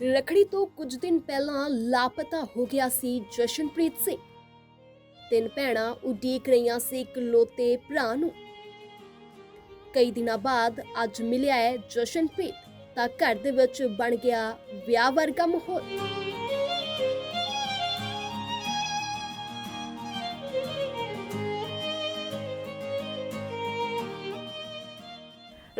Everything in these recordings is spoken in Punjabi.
ਰਖੜੀ ਤੋਂ ਕੁਝ ਦਿਨ ਪਹਿਲਾਂ ਲਾਪਤਾ ਹੋ ਗਿਆ ਸੀ ਜਸ਼ਨਪ੍ਰੀਤ ਸਿੰਘ। ਤਿੰਨ ਭੈਣਾਂ ਉਡੀਕ ਰਹੀਆਂ ਸੀ ਇਕਲੌਤੇ ਭਰਾ ਨੂੰ। ਕਈ ਦਿਨਾਂ ਬਾਅਦ ਅੱਜ ਮਿਲਿਆ ਹੈ ਜਸ਼ਨਪ੍ਰੀਤ, ਤਾਂ ਘਰ ਦੇ ਵਿੱਚ ਬਣ ਗਿਆ ਵਿਆਹ ਵਰਗਾ ਮਾਹੌਲ।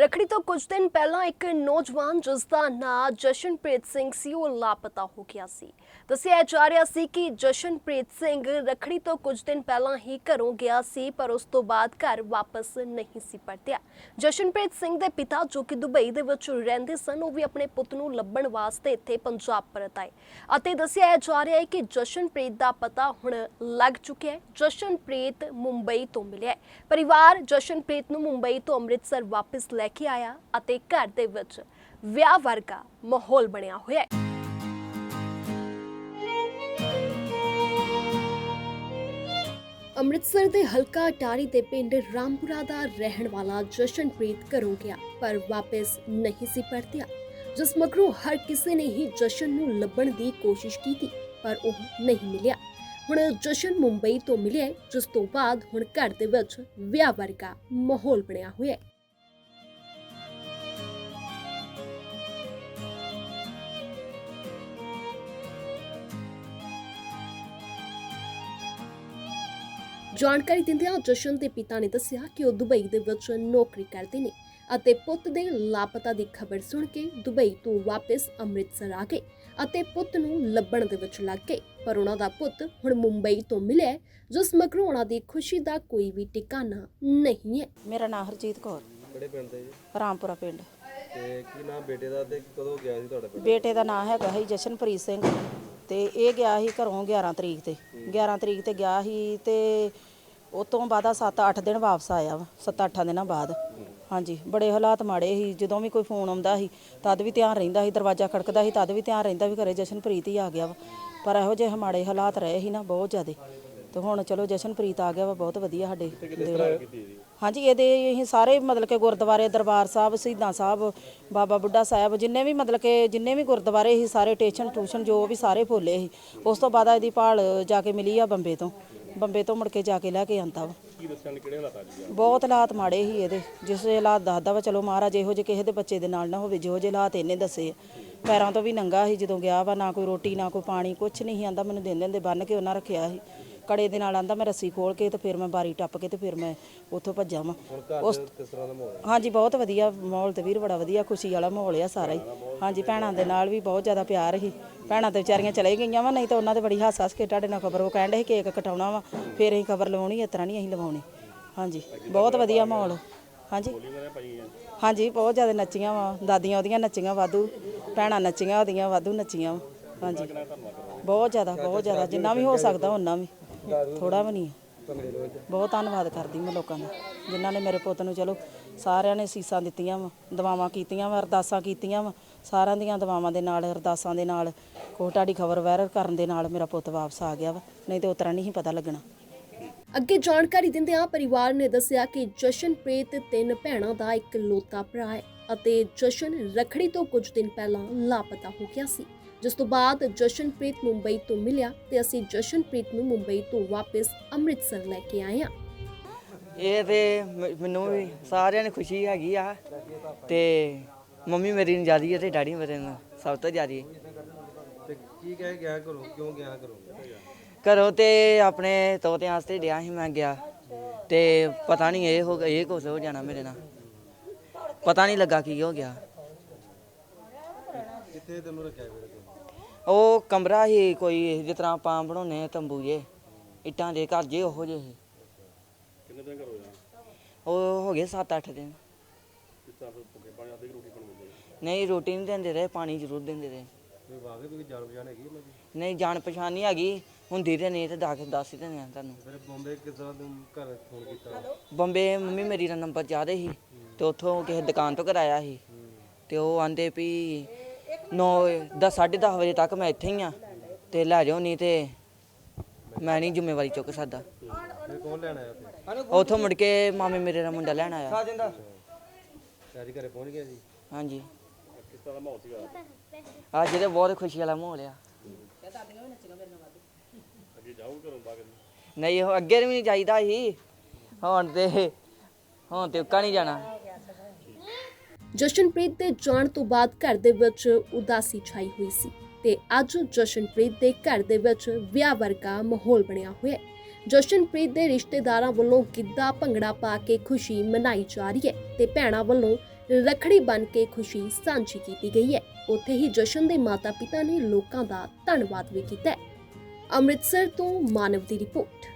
ਰਖੜੀ ਤੋਂ ਕੁਝ ਦਿਨ ਪਹਿਲਾਂ ਇੱਕ ਨੌਜਵਾਨ, ਜਿਸ ਦਾ ਨਾਂ ਜਸ਼ਨਪ੍ਰੀਤ ਸਿੰਘ ਸੀ, ਉਹ ਲਾਪਤਾ ਹੋ ਗਿਆ ਸੀ। ਦੱਸਿਆ ਜਾ ਰਿਹਾ ਸੀ ਕਿ ਜਸ਼ਨਪ੍ਰੀਤ ਸਿੰਘ ਰਖੜੀ ਤੋਂ ਕੁਝ ਦਿਨ ਪਹਿਲਾਂ ਹੀ ਘਰੋਂ ਗਿਆ ਸੀ, ਪਰ ਉਸ ਤੋਂ ਬਾਅਦ ਘਰ ਵਾਪਸ ਨਹੀਂ ਸੀ ਪਰਤਿਆ। ਜਸ਼ਨਪ੍ਰੀਤ ਸਿੰਘ ਦੇ ਪਿਤਾ, ਜੋ ਕਿ ਦੁਬਈ ਦੇ ਵਿੱਚ ਰਹਿੰਦੇ ਸਨ, ਉਹ ਵੀ ਆਪਣੇ ਪੁੱਤ ਨੂੰ ਲੱਭਣ ਵਾਸਤੇ ਇੱਥੇ ਪੰਜਾਬ ਪਰਤ ਆਏ। ਅਤੇ ਦੱਸਿਆ ਜਾ ਰਿਹਾ ਹੈ ਕਿ ਜਸ਼ਨਪ੍ਰੀਤ ਦਾ ਪਤਾ ਹੁਣ ਲੱਗ ਚੁੱਕਿਆ ਹੈ। ਜਸ਼ਨਪ੍ਰੀਤ ਮੁੰਬਈ ਤੋਂ ਮਿਲਿਆ ਹੈ। ਪਰਿਵਾਰ ਜਸ਼ਨਪ੍ਰੀਤ ਨੂੰ ਮੁੰਬਈ ਤੋਂ ਅੰਮ੍ਰਿਤਸਰ ਵਾਪਸ ਲੈ ਕੇ ਆਇਆ ਅਤੇ ਘਰ ਦੇ ਵਿੱਚ ਵਿਆਹ ਵਰਗਾ ਮਾਹੌਲ ਬਣਿਆ ਹੋਇਆ ਹੈ। ਅੰਮ੍ਰਿਤਸਰ ਦੇ ਹਲਕਾ ਟਾਰੀ ਦੇ ਪਿੰਡ ਰਾਮਪੁਰਾ ਦਾ ਰਹਿਣ ਵਾਲਾ ਜਸ਼ਨਪ੍ਰੀਤ ਘਰੋਂ ਗਿਆ, ਪਰ ਵਾਪਸ ਨਹੀਂ ਸੀ ਪਰਤਿਆ। ਜਿਸ ਮਗਰੋਂ ਹਰ ਕਿਸੇ ਨੇ ਹੀ ਜਸ਼ਨ ਨੂੰ ਲੱਭਣ ਦੀ ਕੋਸ਼ਿਸ਼ ਕੀਤੀ, ਪਰ ਉਹ ਨਹੀਂ ਮਿਲਿਆ। ਹੁਣ ਜਸ਼ਨ ਮੁੰਬਈ ਤੋਂ ਮਿਲਿਆ ਜਿਸ ਤੋਂ ਬਾਅਦ ਹੁਣ ਘਰ ਦੇ ਵਿੱਚ ਵਿਆਹ ਵਰਗਾ ਮਾਹੌਲ ਬਣਿਆ ਹੋਇਆ ਹੈ। ਜਾਣਕਾਰੀ ਦਿੰਦਿਆਂ ਜਸ਼ਨ ਦੇ ਪਿਤਾ ਨੇ ਦੱਸਿਆ ਕਿ ਉਹ ਦੁਬਈ ਦੇ ਵਿੱਚ ਨੌਕਰੀ ਕਰਦੇ ਨੇ ਅਤੇ ਪੁੱਤ ਦੇ ਲਾਪਤਾ ਦੀ ਖਬਰ ਸੁਣ ਕੇ ਦੁਬਈ ਤੋਂ ਵਾਪਸ ਅੰਮ੍ਰਿਤਸਰ ਆ ਗਏ ਅਤੇ ਪੁੱਤ ਨੂੰ ਲੱਭਣ ਦੇ ਵਿੱਚ ਲੱਗ ਗਏ। ਪਰ ਉਹਨਾਂ ਦਾ ਪੁੱਤ ਹੁਣ ਮੁੰਬਈ ਤੋਂ ਮਿਲਿਆ ਜਿਸ ਮਗਰੋਂ ਉਹਨਾਂ ਦੀ ਖੁਸ਼ੀ ਦਾ ਕੋਈ ਵੀ ਟਿਕਾਣਾ ਨਹੀਂ ਹੈ। ਮੇਰਾ ਨਾਮ ਹਰਜੀਤ ਕੌਰ। ਕਿਹੜੇ ਪਿੰਡ ਦੇ ਜੀ? ਰਾਮਪੁਰਾ ਪਿੰਡ। ਤੇ ਕੀ ਨਾਮ ਬੇਟੇ ਦਾ ਤੇ ਕਦੋਂ ਗਿਆ ਸੀ ਤੁਹਾਡਾ ਪਿੰਡ? ਬੇਟੇ ਦਾ ਨਾਮ ਹੈਗਾ ਸੀ ਜਸ਼ਨਪ੍ਰੀਤ ਸਿੰਘ ਤੇ ਇਹ ਗਿਆ ਸੀ ਘਰੋਂ 11 ਤਰੀਕ ਤੇ। 11 ਤਰੀਕ ਤੇ ਗਿਆ ਸੀ ਤੇ ਉਸ ਤੋਂ ਬਾਅਦ 7-8 ਦਿਨ ਵਾਪਸ ਆਇਆ ਵਾ 7-8 ਦਿਨਾਂ ਬਾਅਦ। ਹਾਂਜੀ ਬੜੇ ਹਾਲਾਤ ਮਾੜੇ ਸੀ ਜਦੋਂ ਵੀ ਕੋਈ ਫੋਨ ਆਉਂਦਾ ਸੀ ਤਦ ਵੀ ਧਿਆਨ ਰਹਿੰਦਾ ਸੀ ਦਰਵਾਜ਼ਾ ਖੜਕਦਾ ਸੀ ਤਦ ਵੀ ਧਿਆਨ ਰਹਿੰਦਾ ਵੀ ਘਰੇ ਜਸ਼ਨਪ੍ਰੀਤ ਹੀ ਆ ਗਿਆ ਵਾ। ਪਰ ਇਹੋ ਜਿਹੇ ਮਾੜੇ ਹਾਲਾਤ ਰਹੇ ਸੀ ਨਾ ਬਹੁਤ ਜ਼ਿਆਦੇ। ਤੇ ਹੁਣ ਚਲੋ ਜਸ਼ਨਪ੍ਰੀਤ ਆ ਗਿਆ ਵਾ ਬਹੁਤ ਵਧੀਆ ਸਾਡੇ ਹਾਂਜੀ ਇਹਦੇ ਅਸੀਂ ਸਾਰੇ ਮਤਲਬ ਕਿ ਗੁਰਦੁਆਰੇ ਦਰਬਾਰ ਸਾਹਿਬ ਸ਼ਹੀਦਾਂ ਸਾਹਿਬ ਬਾਬਾ ਬੁੱਢਾ ਸਾਹਿਬ ਜਿੰਨੇ ਵੀ ਮਤਲਬ ਕਿ ਜਿੰਨੇ ਵੀ ਗੁਰਦੁਆਰੇ ਸੀ ਸਾਰੇ ਟੇਸ਼ਨ ਟਿਊਸ਼ਨ ਜੋ ਵੀ ਸਾਰੇ ਫੋਲੇ ਸੀ ਉਸ ਤੋਂ ਬਾਅਦ ਇਹਦੀ ਭਾਲ ਜਾ ਕੇ ਮਿਲੀ ਆ ਬੰਬੇ ਤੋਂ। ਬੰਬੇ ਤੋਂ ਮੁੜ ਕੇ ਜਾ ਕੇ ਲੈ ਕੇ ਆਂਦਾ ਵਾ। ਕੀ ਦੱਸਣ ਕਿਹੜੇ ਹਾਲਾਤਾਂ ਜੀ ਬਹੁਤ ਹਾਲਾਤ ਮਾੜੇ ਸੀ ਇਹਦੇ। ਜਿਸ ਹਾਲਾਤ ਦੱਸਦਾ ਵਾ ਚਲੋ ਮਹਾਰਾਜ ਇਹੋ ਜਿਹੇ ਕਿਸੇ ਦੇ ਬੱਚੇ ਦੇ ਨਾਲ ਨਾ ਹੋਵੇ ਜਿਹੋ ਜਿਹੇ ਹਾਲਾਤ ਇਹਨੇ ਦੱਸੇ ਆ। ਪੈਰਾਂ ਤੋਂ ਵੀ ਨੰਗਾ ਸੀ ਜਦੋਂ ਗਿਆ ਵਾ ਨਾ ਕੋਈ ਰੋਟੀ ਨਾ ਕੋਈ ਪਾਣੀ ਕੁਛ ਨਹੀਂ ਸੀ ਆਂਦਾ ਮੈਨੂੰ ਦਿਨ ਦਿਨ ਦੇ ਬੰਨ ਕੇ ਉਹਨਾਂ ਰੱਖਿਆ ਸੀ। ਕੜੇ ਦੇ ਨਾਲ ਆਂਦਾ ਮੈਂ ਰੱਸੀ ਖੋਲ ਕੇ ਤੇ ਫਿਰ ਮੈਂ ਬਾਰੀ ਟੱਪ ਕੇ ਤੇ ਫਿਰ ਮੈਂ ਉੱਥੋਂ ਭੱਜਾ ਵਾਂ। ਕਿਸ ਤਰ੍ਹਾਂ ਦਾ ਮਾਹੌਲ ਹੈ ਹਾਂਜੀ ਬਹੁਤ ਵਧੀਆ ਮਾਹੌਲ ਤੇ ਵੀਰ ਬੜਾ ਵਧੀਆ ਖੁਸ਼ੀ ਵਾਲਾ ਮਾਹੌਲ ਆ ਸਾਰਾ ਹੀ। ਹਾਂਜੀ ਭੈਣਾਂ ਦੇ ਨਾਲ ਵੀ ਬਹੁਤ ਜ਼ਿਆਦਾ ਪਿਆਰ ਸੀ। ਭੈਣਾਂ ਤੇ ਵਿਚਾਰੀਆਂ ਚਲੇ ਗਈਆਂ ਵਾ ਨਹੀਂ ਤਾਂ ਉਹਨਾਂ ਤੇ ਬੜੀ ਹੱਸ ਹੱਸ ਕੇ ਤੁਹਾਡੇ ਨਾਲ ਖਬਰ ਉਹ ਕਹਿੰਦੇ ਸੀ ਕੇਕ ਕਟਾਉਣਾ ਵਾ ਫਿਰ ਅਸੀਂ ਖਬਰ ਲਵਾਉਣੀ ਇਸ ਤਰ੍ਹਾਂ ਨਹੀਂ ਅਸੀਂ ਲਵਾਉਣੀ। ਹਾਂਜੀ ਬਹੁਤ ਵਧੀਆ ਮਾਹੌਲ। ਹਾਂਜੀ। ਹਾਂਜੀ ਬਹੁਤ ਜ਼ਿਆਦਾ ਨੱਚੀਆਂ ਵਾ ਦਾਦੀਆਂ ਉਹਦੀਆਂ ਨੱਚੀਆਂ ਵਾਧੂ ਭੈਣਾਂ ਨੱਚੀਆਂ ਉਹਦੀਆਂ ਵਾਧੂ ਨੱਚੀਆਂ ਹਾਂਜੀ। ਬਹੁਤ ਜ਼ਿਆਦਾ ਬਹੁਤ ਜ਼ਿਆਦਾ ਜਿੰਨਾ ਵੀ ਹੋ ਸਕਦਾ ਉਹਨਾਂ ਵੀ। ਥੋੜਾ ਵੀ ਨਹੀਂ ਹੈ। ਬਹੁਤ ਧੰਨਵਾਦ ਕਰਦੀ ਮੈਂ ਲੋਕਾਂ ਦਾ, ਜਿਨ੍ਹਾਂ ਨੇ ਮੇਰੇ ਪੁੱਤ ਨੂੰ ਚਲੋ ਸਾਰਿਆਂ ਨੇ ਸੀਸਾਂ ਦਿੱਤੀਆਂ ਵਾ, ਦੁਆਵਾਂ ਕੀਤੀਆਂ ਵਾ, ਅਰਦਾਸਾਂ ਕੀਤੀਆਂ ਵਾ, ਸਾਰਿਆਂ ਦੀਆਂ ਦੁਆਵਾਂ ਦੇ ਨਾਲ, ਅਰਦਾਸਾਂ ਦੇ ਨਾਲ ਕੋਟਾੜੀ ਖਬਰ ਵਾਇਰਲ ਕਰਨ ਦੇ ਨਾਲ ਮੇਰਾ ਪੁੱਤ ਵਾਪਸ ਆ ਗਿਆ ਵਾ, ਨਹੀਂ ਤੇ ਉਤਰਾ ਨਹੀਂ ਸੀ ਪਤਾ ਲੱਗਣਾ ਅੱਗੇ ਜਾਣਕਾਰੀ ਦਿੰਦਿਆਂ ਪਰਿਵਾਰ ਨੇ ਦੱਸਿਆ ਕਿ ਜਸ਼ਨਪ੍ਰੀਤ ਤਿੰਨ ਭੈਣਾਂ ਦਾ ਇੱਕ ਲੋਤਾ ਭਰਾ ਹੈ ਅਤੇ ਜਸ਼ਨ ਰਖੜੀ ਤੋਂ ਕੁਝ ਦਿਨ ਪਹਿਲਾਂ ਲਾਪਤਾ ਹੋ ਗਿਆ ਸੀ ਜਿਸ ਤੋਂ ਬਾਅਦ ਜਸ਼ਨਪ੍ਰੀਤ ਮੁੰਬਈ ਤੋਂ ਮਿਲਿਆ ਤੇ ਅਸੀਂ ਜਸ਼ਨਪ੍ਰੀਤ ਨੂੰ ਮੁੰਬਈ ਤੋਂ ਵਾਪਸ ਅੰਮ੍ਰਿਤਸਰ ਲੈ ਕੇ ਆਏ ਹਾਂ। ਇਹ ਤੇ ਮ- ਮੈਨੂੰ ਵੀ ਸਾਰਿਆਂ ਨੂੰ ਖੁਸ਼ੀ ਹੈਗੀ ਆ ਤੇ ਮੰਮੀ ਮੇਰੀ ਨੂੰ ਜਿਆਦੀ ਹੈ ਤੇ ਡੈਡੀ ਮੇਰੇ ਨੂੰ ਸਭ ਤੋਂ ਜਿਆਦੀ। ਤੇ ਕੀ ਕਹਿ ਗਿਆ ਕਰੋ ਕਿਉਂ ਗਿਆ ਕਰੋ? ਘਰੋਂ ਤੇ ਆਪਣੇ ਤੋਤਿਆਂ ਵਾਸਤੇ ਡਿਆ ਸੀ ਮੈਂ ਗਿਆ ਤੇ ਪਤਾ ਨਹੀਂ ਇਹ ਹੋ ਇਹ ਕੁਛ ਹੋ ਜਾਣਾ ਮੇਰੇ ਨਾਲ। ਪਤਾ ਨਹੀਂ ਲੱਗਾ ਕੀ ਹੋ ਗਿਆ। ਕਿੱਥੇ ਤੈਨੂੰ ਰੱਖਿਆ ਫਿਰ ਤੂੰ ਉਹ ਕਮਰਾ ਹੀ ਕੋਈ ਜਿਸ ਤਰ੍ਹਾਂ ਆਪਾਂ ਬਣਾਉਨੇ ਆ ਤੰਬੂ ਜੇ ਇੱਟਾਂ ਦੇ ਘਰ ਜੇ ਉਹੋ ਜਿਹੇ। ਸੀ। ਕਿੰਨੇ ਦਿਨ ਕਰੋ ਜਾ ਉਹ ਹੋ ਗਏ 7-8 ਦਿਨ। ਕਿਸ ਤਰ੍ਹਾਂ ਭੁੱਖੇ ਪਾਣੀ ਆਦੇ ਰੋਟੀ ਬਣ ਗਈ ਨਹੀਂ ਰੋਟੀ ਨਹੀਂ ਦਿੰਦੇ ਰਹੇ ਪਾਣੀ ਜ਼ਰੂਰ ਦਿੰਦੇ ਰਹੇ। ਕੋਈ ਵਾਗੇ ਕੋਈ ਜਾਣ ਪਛਾਣ ਹੈਗੀ ਦੀ? ਨਹੀਂ ਜਾਣ ਪਛਾਣ ਨਹੀਂ ਹੈਗੀ ਹੁੰਦੀ ਤੇ ਨਹੀਂ ਤੇ ਦੱਸ ਦੱਸ ਹੀ ਦਿੰਦੇ ਆ ਤੁਹਾਨੂੰ। ਫਿਰ ਬੰਬੇ ਕਿਸ ਤਰ੍ਹਾਂ ਤੂੰ ਘਰ ਫੋਨ ਕੀਤਾ? ਬੰਬੇ ਮੰਮੀ ਮੇਰੀ ਦਾ ਨੰਬਰ ਜ਼ਿਆਦਾ ਸੀ ਤੇ ਉੱਥੋਂ ਕਿਸੇ ਦੁਕਾਨ ਤੋਂ ਕਰਾਇਆ ਸੀ। ਤੇ ਉਹ ਆਂਦੇ ਵੀ 9 ਦਸ 10:30 ਵਜੇ ਤੱਕ ਮੈਂ ਇੱਥੇ ਹੀ ਆ। ਤੇ ਲੈ ਜਾਓ ਨਹੀਂ ਤੇ ਮੈਂ ਨਹੀਂ ਜ਼ਿੰਮੇਵਾਰੀ ਚੁੱਕ ਸਕਦਾ। ਫਿਰ ਕੌਣ ਲੈਣ ਆਇਆ ਤੇ ਉੱਥੋਂ ਮੁੜ ਕੇ ਮਾਮੇ ਮੇਰੇ ਦਾ ਮੁੰਡਾ ਲੈਣ ਆਇਆ। ਅੱਜ ਘਰੇ ਪਹੁੰਚ ਗਿਆ ਜੀ। ਹਾਂਜੀ। ਕਿਸ ਤਰ੍ਹਾਂ ਦਾ ਮਾਹੌਲ ਸੀਗਾ? ਅੱਜ ਤੇ ਬਹੁਤ ਖੁਸ਼ੀ ਵਾਲਾ ਮਾਹੌਲ ਆ। ਨਹੀਂ ਉਹ ਅੱਗੇ ਵੀ ਨਹੀਂ ਜਾਈਦਾ ਸੀ। ਹੁਣ ਤੇ ਹੁਣ ਤੇ ਉੱਕਾ ਨਹੀਂ ਜਾਣਾ। ਜਸ਼ਨਪ੍ਰੀਤ ਦੇ ਜਾਣ ਤੋਂ ਬਾਅਦ ਘਰ ਦੇ ਵਿੱਚ ਉਦਾਸੀ ਛਾਈ ਹੋਈ ਸੀ ਤੇ ਅੱਜ ਜਸ਼ਨਪ੍ਰੀਤ ਦੇ ਘਰ ਦੇ ਵਿੱਚ ਵਿਆਹ ਵਰਗਾ ਮਾਹੌਲ ਬਣਿਆ ਹੋਇਆ ਹੈ। ਜਸ਼ਨਪ੍ਰੀਤ ਦੇ ਰਿਸ਼ਤੇਦਾਰਾਂ ਵੱਲੋਂ ਗਿੱਧਾ ਭੰਗੜਾ ਪਾ ਕੇ ਖੁਸ਼ੀ ਮਨਾਈ ਜਾ ਰਹੀ ਹੈ ਤੇ ਭੈਣਾਂ ਵੱਲੋਂ ਰਖੜੀ ਬਨ ਕੇ ਖੁਸ਼ੀ ਸਾਂਝੀ ਕੀਤੀ ਗਈ ਹੈ। ਉੱਥੇ ਹੀ ਜਸ਼ਨ ਦੇ ਮਾਤਾ-ਪਿਤਾ ਨੇ ਲੋਕਾਂ ਦਾ ਧੰਨਵਾਦ ਵੀ ਕੀਤਾ ਹੈ। ਅੰਮ੍ਰਿਤਸਰ ਤੋਂ ਮਾਨਵ ਦੀ ਰਿਪੋਰਟ।